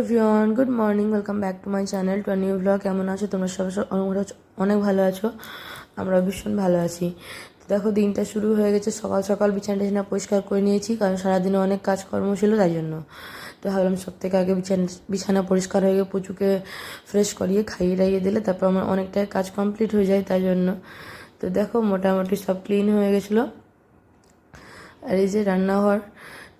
Everyone good morning welcome back to my channel to new blog কেমন আছো তোমরা? সব অনেক ভালো আছো? আমরা ভীষণ ভালো আছি। তো দেখো, দিনটা শুরু হয়ে গেছে। সকাল সকাল বিছানা টিছানা পরিষ্কার করে নিয়েছি, কারণ সারাদিনে অনেক কাজকর্ম ছিল, তাই জন্য। তো ভাবলাম সব থেকে আগে বিছানা বিছানা পরিষ্কার হয়ে গিয়ে পুচুকে ফ্রেশ করিয়ে খাইয়ে দাইয়ে দিলে, তারপর আমার অনেকটাই কাজ কমপ্লিট হয়ে যায়, তাই জন্য। তো দেখো, মোটামুটি সব ক্লিন হয়ে গেছিল। আর এই যে রান্নাঘর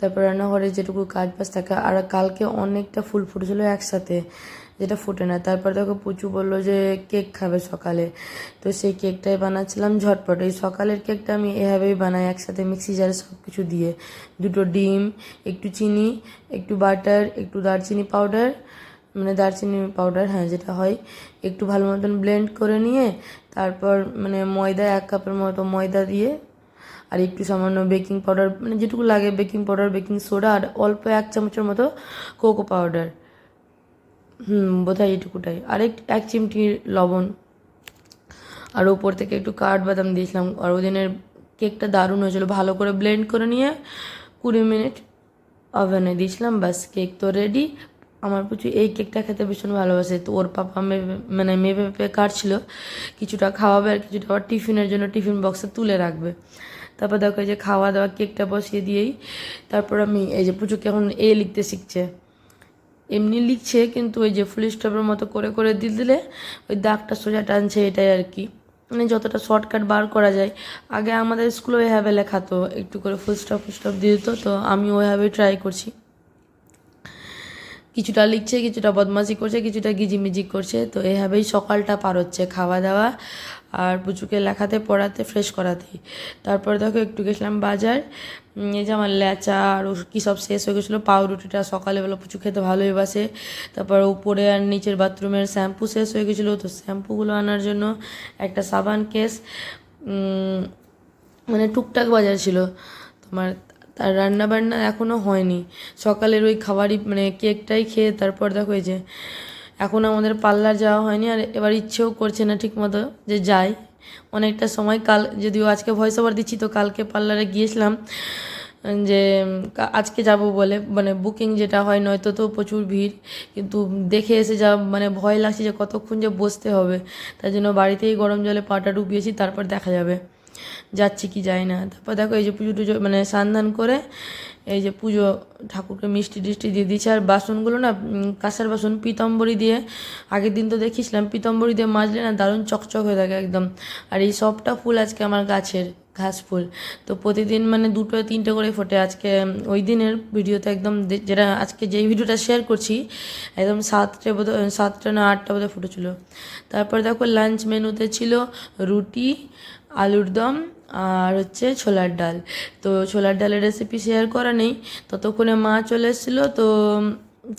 তারপর রান্নাঘরে যেটুকু কাজ বাজ থাকে, আর কালকে অনেকটা ফুল ফুটেছিল একসাথে, যেটা ফুটে না। তারপর দেখো পুচু বলল যে কেক খাবে সকালে। তো সেই কেকটাই বানাচ্ছিলাম ঝটপট। এই সকালের কেকটা আমি এভাবেই বানাই, একসাথে মিক্সি জারে সব কিছু দিয়ে। দুটো ডিম, একটু চিনি, একটু বাটার, একটু দারচিনি পাউডার মানে দারচিনি পাউডার হ্যাঁ যেটা হয়, একটু ভালো মতন ব্লেন্ড করে নিয়ে, তারপর মানে ময়দা এক কাপের মতো ময়দা দিয়ে আর একটু সামান্য বেকিং পাউডার মানে যেটুকু লাগে বেকিং পাউডার বেকিং সোডা আর অল্প এক চামচের মতো কোকো পাউডার হুম বোধ হয় এটুকুটাই। আর এক এক চিমটি লবণ। আর ওপর থেকে একটু কাঠ বাদাম দিয়েছিলাম। আর ওই দিনের কেকটা দারুণ হয়েছিল। ভালো করে ব্লেন্ড করে নিয়ে কুড়ি মিনিট ওভেনে দিয়েছিলাম। বাস কেক তো রেডি আমার প্রচুর, এই কেকটা খেতে ভীষণ ভালোবাসে। তো ওর পাপা মানে মেপে মেপে কাটছিল কিছুটা খাওয়াবে আর কিছুটা আবার টিফিনের জন্য টিফিন বক্সে তুলে রাখবে। তারপর দেখো যে খাওয়া দাওয়া কেকটা বসিয়ে দিয়েই তারপর আমি এই যে পুচুকে এখন এ লিখতে শিখছে। এমনি লিখছে কিন্তু ওই যে ফুল স্টপের মতো করে করে দিয়ে দিলে ওই দাগটা সোজা টানছে এটাই আর কি। মানে যতটা শর্টকাট বার করা যায়। আগে আমাদের স্কুলে ওইভাবে লেখাতো, একটু করে ফুল স্টপ ফুল স্টপ দিয়ে দিত, তো আমি ওইভাবেই ট্রাই করছি। কিছুটা লিখছে, কিছুটা বদমাশি করছে, কিছুটা গিজিমিজি করছে, তো এভাবেই সকালটা পার হচ্ছে। খাওয়া দাওয়া আর পুচুকে লেখাতে, পড়াতে ফ্রেশ করাতে। তারপর দেখো একটু গেছিলাম বাজার। এই যে আমার ল্যাচা আর কী সব শেষ হয়ে গেছিল, পাউরুটিটা সকালেবেলা পুচু খেতে ভালোই বাসে। তারপর উপরে আর নিচের বাথরুমের শ্যাম্পু শেষ হয়ে গেছিল। তো শ্যাম্পুগুলো আনার জন্য একটা সাবান কেস মানে টুকটাক বাজার ছিল। তোমার তার রান্না বান্না এখনও হয়নি। সকালের ওই খাবারই মানে কেকটাই খেয়ে তারপর দেখো এই যে এখন আমাদের পার্লার যাওয়া হয়নি আর এবার ইচ্ছেও করছে না ঠিক মতো যে যাই। অনেকটা সময় কাল, যদিও আজকে ভয়েস ওভার দিচ্ছি, তো কালকে পার্লারে গিয়েছিলাম, যে আজকে যাব বলে মানে বুকিং যেটা হয়, নয়তো তো প্রচুর ভিড়, কিন্তু দেখে এসে যা মানে ভয় লাগছে যে কতক্ষণ যে বসতে হবে। তাই জন্য বাড়িতেই গরম জলে পাটা ডুবিয়েছি, তারপর দেখা যাবে, যাচ্ছি কি যাই না। তারপর দেখো এই যে পুজো টুজো মানে স্নান করে এই যে পুজো ঠাকুরকে মিষ্টি টিষ্টি দিয়ে দিচ্ছে আর বাসনগুলো না কাঁসার বাসন, পিতম্বরি দিয়ে, আগের দিন তো দেখিয়েছিলাম, পিতম্বরি দিয়ে মাজলে না দারুণ চকচক হয়ে থাকে একদম। আর এই সবটা ফুল আজকে আমার গাছের ঘাস ফুল। তো প্রতিদিন মানে দুটো তিনটে করে ফোটে আজকে ওই দিনের ভিডিওতে একদম যেটা আজকে যেই ভিডিওটা শেয়ার করছি, একদম সাতটা বোধ, সাতটা না আটটা বোধহয় ফুটেছিল। তারপর দেখো লাঞ্চ মেনুতে ছিল রুটি আলুর দম আর হচ্ছে ছোলার ডাল। তো ছোলার ডালের রেসিপি শেয়ার করা নেই। ততক্ষণে মা চলে এসেছিল, তো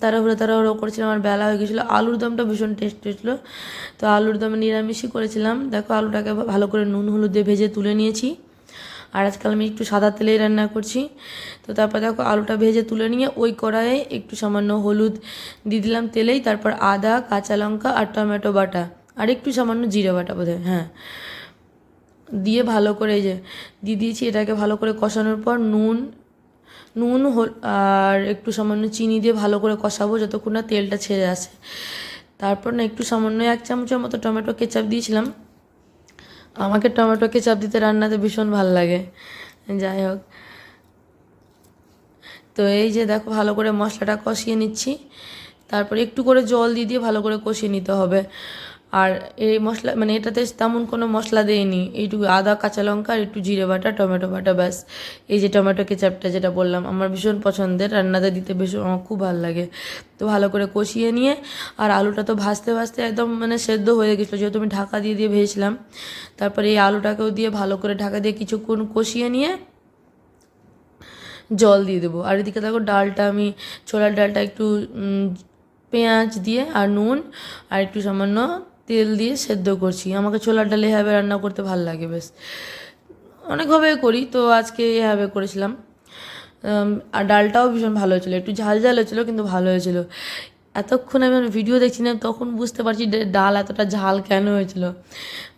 তাড়াহুড়ো তাড়াহুড়ো করেছিলাম। আমার বেলা হয়ে গেছিল। আলুর দমটা ভীষণ টেস্ট হয়েছিলো। তো আলুর দমে নিরামিষই করেছিলাম। দেখো আলুটাকে ভালো করে নুন, হলুদ দিয়ে ভেজে তুলে নিয়েছি। আর আজকাল আমি একটু সাদা তেলেই রান্না করছি। তো তারপর দেখো আলুটা ভেজে তুলে নিয়ে ওই কড়াইয়ে একটু সামান্য হলুদ দিয়ে দিলাম তেলেই। তারপর আদা, কাঁচা লঙ্কা আর টমেটো বাটা। আর একটু সামান্য জিরে বাটা বোধহয় হ্যাঁ। দিয়ে ভালো করে যে দিয়ে দিয়েছি এটাকে ভালো করে কষানোর পর নুন নুন আর একটু সামান্য চিনি দিয়ে ভালো করে কষাবো যতক্ষণ না তেলটা ছেড়ে আসে। তারপর না একটু সামান্য এক চামচের মতো টমেটো কেচাপ দিয়েছিলাম। আমাকে টমেটো কেচাপ দিতে রান্নাতে ভীষণ ভালো লাগে। যাই হোক। তো এই যে দেখো ভালো করে মশলাটা কষিয়ে নিচ্ছি। তারপরে একটু করে জল দিয়ে দিয়ে ভালো করে কষিয়ে নিতে হবে। আর এই মশলা মানে এটাতে তেমন কোনো মশলা দেয়নি। এইটুকু আদা, কাঁচা লঙ্কা আর একটু জিরে বাটা, টমেটো বাটা, ব্যাস। এই যে টমেটো কেচাপটা যেটা বললাম, আমার ভীষণ পছন্দের। রান্নাতে দিতে ভীষণ আমার খুব ভালো লাগে। তো ভালো করে কষিয়ে নিয়ে, আর আলুটা তো ভাজতে ভাজতে একদম মানে সেদ্ধ হয়ে গেছিল। যেহেতু আমি ঢাকা দিয়ে দিয়ে ভেজেছিলাম, তারপরে এই আলুটাকেও দিয়ে ভালো করে ঢাকা দিয়ে কিছুক্ষণ কষিয়ে নিয়ে জল দিয়ে দেবো। আর এদিকে দেখো ডালটা আমি ছোলার ডালটা একটু পেঁয়াজ দিয়ে আর নুন আর একটু সামান্য তেল দিয়ে সেদ্ধ করছি। আমাকে ছোলার ডাল এভাবে রান্না করতে ভালো লাগে বেশ। অনেকভাবে করি, তো আজকে এভাবে করেছিলাম। আর ডালটাও ভীষণ ভালো হয়েছিলো। একটু ঝাল ঝাল হয়েছিলো, কিন্তু ভালো হয়েছিল। এতক্ষণ আমি ভিডিও দেখছিলাম তখন বুঝতে পারছি ডাল এতটা ঝাল কেন হয়েছিল।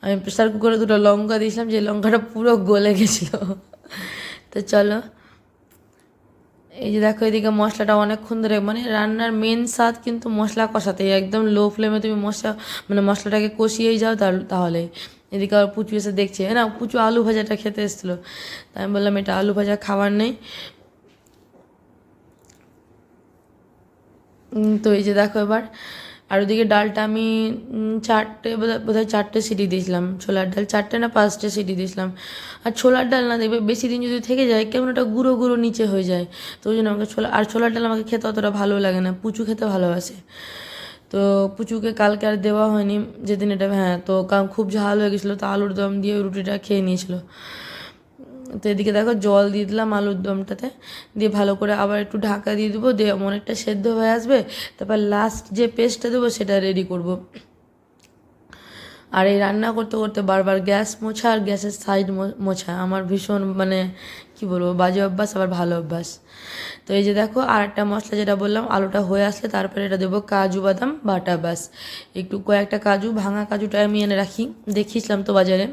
আমি প্রেসার কুকারে দুটো লঙ্কা দিয়েছিলাম, যে লঙ্কাটা পুরো গলে গেছিল। তো চলো এই যে দেখো এদিকে মশলাটা অনেকক্ষণ ধরে মানে রান্নার মেন স্বাদ কিন্তু মশলা কষাতে। একদম লো ফ্লেমে তুমি মশলা মানে মশলাটাকে কষিয়েই যাও তাহলে। এদিকে আবার পুচু এসে দেখছে না, পুচু আলু ভাজাটা খেতে এসেছিল। তাই আমি বললাম, এটা আলু ভাজা খাবার নেই। তো এই যে দেখো এবার আর ওদিকে ডালটা আমি চারটে বোধহয় চারটে সিটি দিয়েছিলাম, ছোলার ডাল। চারটে না পাঁচটে সিটি দিয়েছিলাম। আর ছোলার ডাল না দেখবে বেশি দিন যদি থেকে যায়, কেমন একটা গুঁড়ো গুঁড়ো নিচে হয়ে যায়। তো ওই জন্য আমাকে ছোলা, আর ছোলার ডাল আমাকে খেতে অতটা ভালো লাগে না, পুচু খেতে ভালোবাসে। তো পুচুকে কালকে আর দেওয়া হয়নি, যেদিন এটা হ্যাঁ তো খুব ঝাল হয়ে গেছিল, তো আলুর দম দিয়ে রুটিটা খেয়ে নিয়েছিল। তো এদিকে দেখো জল দিয়ে দিলাম আলুর দমটাতে। দিয়ে ভালো করে আবার একটু ঢাকা দিয়ে দেবো, দিয়ে অনেকটা সেদ্ধ হয়ে আসবে। তারপর লাস্ট যে পেস্টটা দেবো সেটা রেডি করব। আর এই রান্না করতে করতে বারবার গ্যাস মোছা আর গ্যাসের সাইড মোছা। আমার ভীষণ মানে কি বলব, বাজে অভ্যাস, আবার ভালো অভ্যাস। তো এই যে দেখো আর একটা মশলা যেটা বললাম, আলুটা হয়ে আসলে তারপরে এটা দেবো কাজু বাদাম বাটা বাস একটু কয়েকটা কাজু, ভাঙা কাজুটা আমি এনে রাখি। দেখিয়েছিলাম তো বাজারে।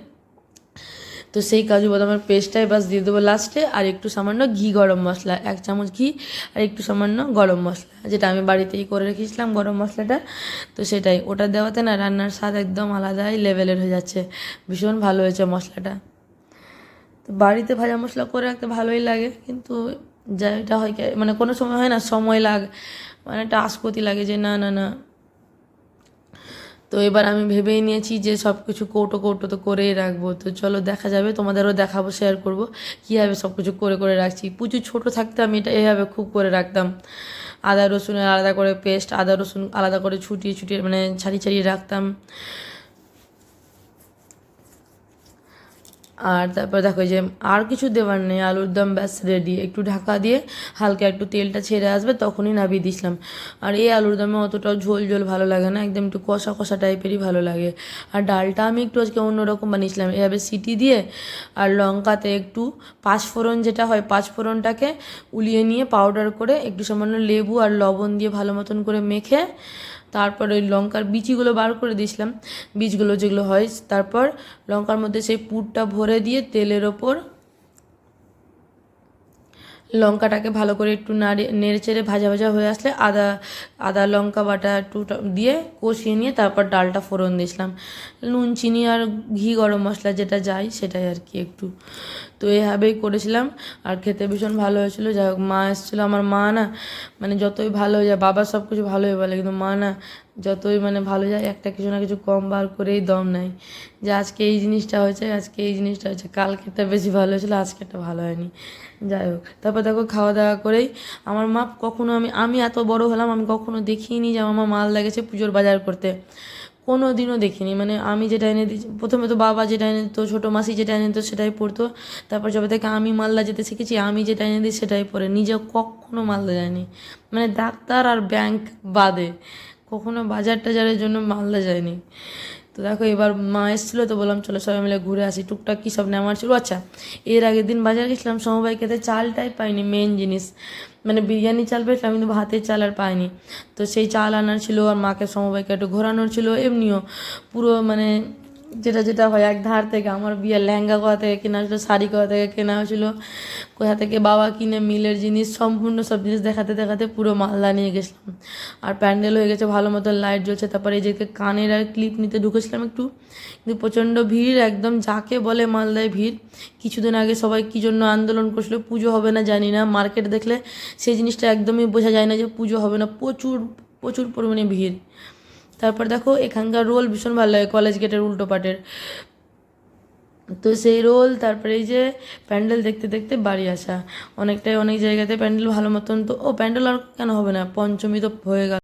তো সেই কাজু বাদামের পেস্টটাই বাস দিয়ে দেবো লাস্টে, আর একটু সামান্য ঘি গরম মশলা, এক চামচ ঘি আর একটু সামান্য গরম মশলা, যেটা আমি বাড়িতেই করে রেখেছিলাম গরম মশলাটা। তো সেটাই, ওটা দেওয়াতে না রান্নার স্বাদ একদম আলাদাই লেভেলের হয়ে যাচ্ছে, ভীষণ ভালো হয়েছে মশলাটা। তো বাড়িতে ভাজা মশলা করে রাখতে ভালোই লাগে, কিন্তু যা এটা হয় মানে কোনো সময় হয় না, সময় লাগ মানে একটা আস্কতি লাগে যে না না না তো এবার আমি ভেবেই নিয়েছি যে সব কিছু কৌটো কৌটো তো করেই রাখব। তো চলো দেখা যাবে, তোমাদেরও দেখাবো শেয়ার করব। কীভাবে সব কিছু করে করে রাখছি। প্রচুর ছোটো থাকতে আমি এটা এভাবে খুব করে রাখতাম। আদা রসুনের আলাদা করে পেস্ট আদা রসুন আলাদা করে ছুটিয়ে ছুটিয়ে মানে ছাড়িয়ে ছাড়িয়ে রাখতাম। আর তারপর দেখো যে আর কিছু দেওয়ার নেই, আলুর দম ব্যাস রেডি একটু ঢাকা দিয়ে হালকা একটু তেলটা ছেড়ে আসবে, তখনই নামিয়ে দিয়েছিলাম আর এই আলুর দমে অতটাও ঝোল ঝোল ভালো লাগে না, একদম একটু কষা কষা টাইপেরই ভালো লাগে। আর ডালটা আমি একটু আজকে অন্যরকম বানিয়েছিলাম, এভাবে সিটি দিয়ে আর লঙ্কাতে একটু পাঁচফোড়ন যেটা হয়, পাঁচফোড়নটাকে উলিয়ে নিয়ে পাউডার করে একটু সামান্য লেবু আর লবণ দিয়ে ভালো মতন করে মেখে তারপর ওই লঙ্কার বিচিগুলো বার করে দিয়েছিলাম, বীজগুলো যেগুলো হয়, তারপর লঙ্কার মধ্যে সেই পুরটা ভরে দিয়ে তেলের ওপর লঙ্কাটাকে ভালো করে একটু নাড়ে, নেড়ে চেড়ে ভাজা ভাজা হয়ে আসলে আদা আদা লঙ্কা বাটা একটু দিয়ে কষিয়ে নিয়ে তারপর ডালটা ফোড়ন দিয়েছিলাম। নুন, চিনি আর ঘি গরম মশলা যেটা যায় সেটাই আর কি একটু। তো এভাবেই করেছিলাম আর খেতে ভীষণ ভালো হয়েছিল। যাই হোক, মা এসেছিল। আমার মা না মানে যতই ভালো হয়ে যায় বাবা সব কিছু ভালোই বলে, কিন্তু মা না যতই মানে ভালো যায়, একটা কিছু না কিছু কম বার করেই দম নেয়। যে আজকে এই জিনিসটা হয়েছে, আজকে এই জিনিসটা হয়েছে কালকেটা বেশি ভালো হয়েছিল আজকেটা ভালো হয়নি। যাই হোক, তারপর দেখো খাওয়া দাওয়া করেই আমার মা কখনো আমি আমি এত বড় হলাম, আমি কখনো দেখিনি যে আমার মাল লেগেছে পুজোর বাজার করতে। কোনো দিনও দেখিনি। মানে আমি যেটা এনে দিই প্রথমে তো বাবা যেটা এনে দিত, ছোটো মাসি যেটা এনে দিত, সেটাই পড়তো। তারপর যবে থেকে আমি মালদা যেতে শিখেছি, আমি যেটা এনে দিই, সেটাই পড়ে। নিজে কখনো মালদা যায়নি। মানে ডাক্তার আর ব্যাংক বাদে। কখনো বাজার টাজারের জন্য মালদা যায়নি তো দেখো এবার মা এসেছিল তো বললাম, চলো সবাই মিলে ঘুরে আসি। টুকটাক কী সব নেওয়ার ছিল? আচ্ছা এর আগের দিন বাজার গেছিলাম, সমবায় খেতে চালটাই পাইনি মেন জিনিস। মানে বিরিয়ানি চাল পেয়েছিলাম, কিন্তু ভাতের চাল আর পাইনি। তো সেই চাল আনার ছিল, আর মাকে সমবায়কে একটু ঘোরানোর ছিল, এমনিও পুরো মানে যেটা যেটা হয়, এক ধার থেকে আমার বিয়ের লেহেঙ্গা কোথা থেকে কেনা হয়েছিল, শাড়ি কোথা থেকে কেনা হয়েছিল, কোথা থেকে বাবা কিনে, মিলের জিনিস, সম্পূর্ণ সব জিনিস দেখাতে দেখাতে পুরো মালদা নিয়ে গেছিলাম। আর প্যান্ডেল হয়ে গেছে, ভালো মতো লাইট জ্বলছে, তারপরে এই যে কানের আর ক্লিপ নিতে ঢুকেছিলাম একটু, কিন্তু প্রচণ্ড ভিড়, একদম যাকে বলে মালদায় ভিড়। কিছুদিন আগে সবাই কী জন্য আন্দোলন করছিল, পুজো হবে না জানি না মার্কেট দেখলে সেই জিনিসটা একদমই বোঝা যায় না যে পুজো হবে না, প্রচুর প্রচুর পরিমাণে ভিড়। তারপর দেখো, এখানকার রোল ভীষণ ভালো লাগে কলেজ গেটের উল্টো পাটের। তো সেই রোল তারপরে এই যে প্যান্ডেল দেখতে দেখতে বাড়ি আসা। অনেকটাই অনেক জায়গাতে প্যান্ডেল ভালো মতন, তো ও প্যান্ডেল আর কেন হবে না? পঞ্চমী তো হয়ে গেল।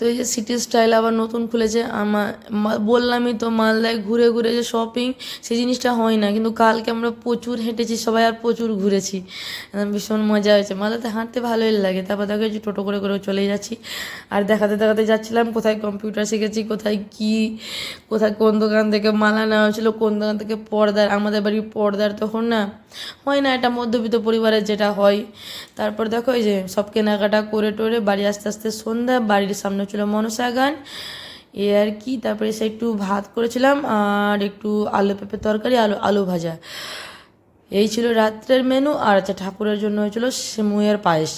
তো এই যে সিটি স্টাইল আবার নতুন খুলেছে আমার বললামই তো মালদায় ঘুরে ঘুরে যে শপিং সেই জিনিসটা হয় না। কিন্তু কালকে আমরা প্রচুর হেঁটেছি, সবাই আর প্রচুর ঘুরেছি। ভীষণ মজা হয়েছে। মালদাতে হাঁটতে ভালোই লাগে। তারপর দেখো এই যে টোটো করে করে চলে যাচ্ছি। আর দেখাতে দেখাতে যাচ্ছিলাম, কোথায় কম্পিউটার শিখেছি, কোথায় কি, কোথায় কোন দোকান থেকে মালা নেওয়া হয়েছিল, কোন দোকান থেকে পর্দার, আমাদের বাড়ির পর্দার তখন না হয় না, এটা মধ্যবিত্ত পরিবারের যেটা হয়। তারপর দেখো এই যে সব কেনাকাটা করে টোরে বাড়ি আস্তে আস্তে সন্ধ্যা, বাড়ির সামনে ছিল মনসা গান। এ আর কি, তারপরে সে একটু ভাত করেছিলাম আর একটু আলু পেঁপে তরকারি, আলু আলু ভাজা। এই ছিল রাত্রের মেনু আর আচ্ছা ঠাকুরের জন্য হয়েছিল সেমুইয়ের পায়েস।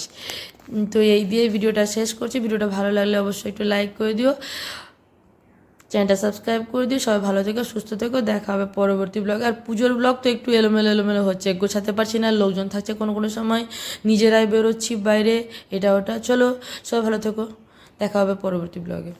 তো এই দিয়ে ভিডিওটা শেষ করছি। ভিডিওটা ভালো লাগলে অবশ্যই একটু লাইক করে দিও। চ্যানেলটা সাবস্ক্রাইব করে দিও। সবাই ভালো থেকো, সুস্থ থেকো। দেখা হবে পরবর্তী ব্লগ আর পুজোর ব্লগ তো একটু এলোমেলো এলোমেলো হচ্ছে। গোছাতে পারছি না, লোকজন থাকছে কোনো কোনো সময়। নিজেরাই বেরোচ্ছি বাইরে, এটা, ওটা। চলো, সবাই ভালো থেকো। দেখা হবে পরবর্তী ব্লগে